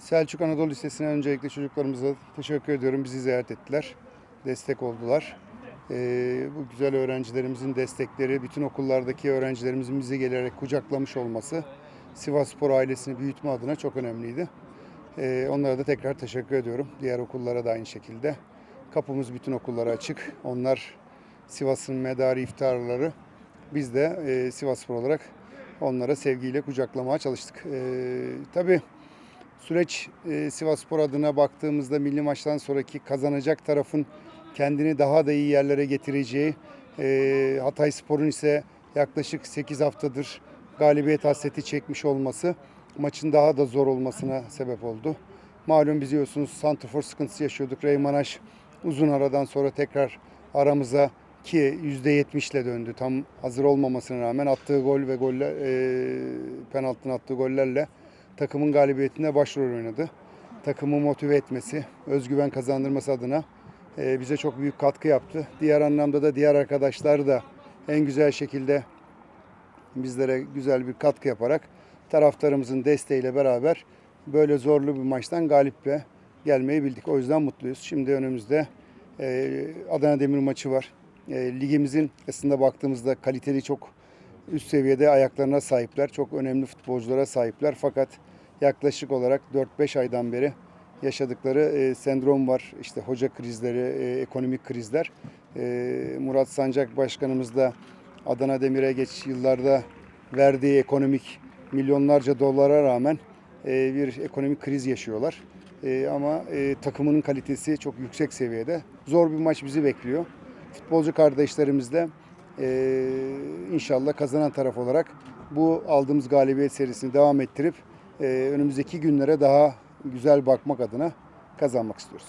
Selçuk Anadolu Lisesi'ne öncelikle çocuklarımıza teşekkür ediyorum. Bizi ziyaret ettiler. Destek oldular. Ee, bu güzel öğrencilerimizin destekleri, bütün okullardaki öğrencilerimizin bize gelerek kucaklamış olması Sivas Spor ailesini büyütme adına çok önemliydi. Ee, onlara da tekrar teşekkür ediyorum. Diğer okullara da aynı şekilde. Kapımız bütün okullara açık. Onlar Sivas'ın medarı iftarları. Biz de e, Sivas Spor olarak onlara sevgiyle kucaklamaya çalıştık. Ee, tabii süreç e, Sivasspor adına baktığımızda milli maçtan sonraki kazanacak tarafın kendini daha da iyi yerlere getireceği, e, Hatay Spor'un ise yaklaşık 8 haftadır galibiyet hasreti çekmiş olması maçın daha da zor olmasına sebep oldu. Malum biliyorsunuz Santrfor sıkıntısı yaşıyorduk. Reymanaş uzun aradan sonra tekrar aramıza ki %70 ile döndü. Tam hazır olmamasına rağmen attığı gol ve goller, e, penaltının attığı gollerle takımın galibiyetinde başrol oynadı. Takımı motive etmesi, özgüven kazandırması adına e, bize çok büyük katkı yaptı. Diğer anlamda da diğer arkadaşlar da en güzel şekilde bizlere güzel bir katkı yaparak taraftarımızın desteğiyle beraber böyle zorlu bir maçtan galiple gelmeyi bildik. O yüzden mutluyuz. Şimdi önümüzde e, Adana Demir maçı var. E, ligimizin aslında baktığımızda kaliteli çok üst seviyede ayaklarına sahipler. Çok önemli futbolculara sahipler. Fakat yaklaşık olarak 4-5 aydan beri yaşadıkları e, sendrom var. İşte hoca krizleri, e, ekonomik krizler. E, Murat Sancak Başkanımız da Adana Demir'e geç yıllarda verdiği ekonomik milyonlarca dolara rağmen e, bir ekonomik kriz yaşıyorlar. E, ama e, takımının kalitesi çok yüksek seviyede. Zor bir maç bizi bekliyor. Futbolcu kardeşlerimiz de e, inşallah kazanan taraf olarak bu aldığımız galibiyet serisini devam ettirip önümüzdeki günlere daha güzel bakmak adına kazanmak istiyoruz.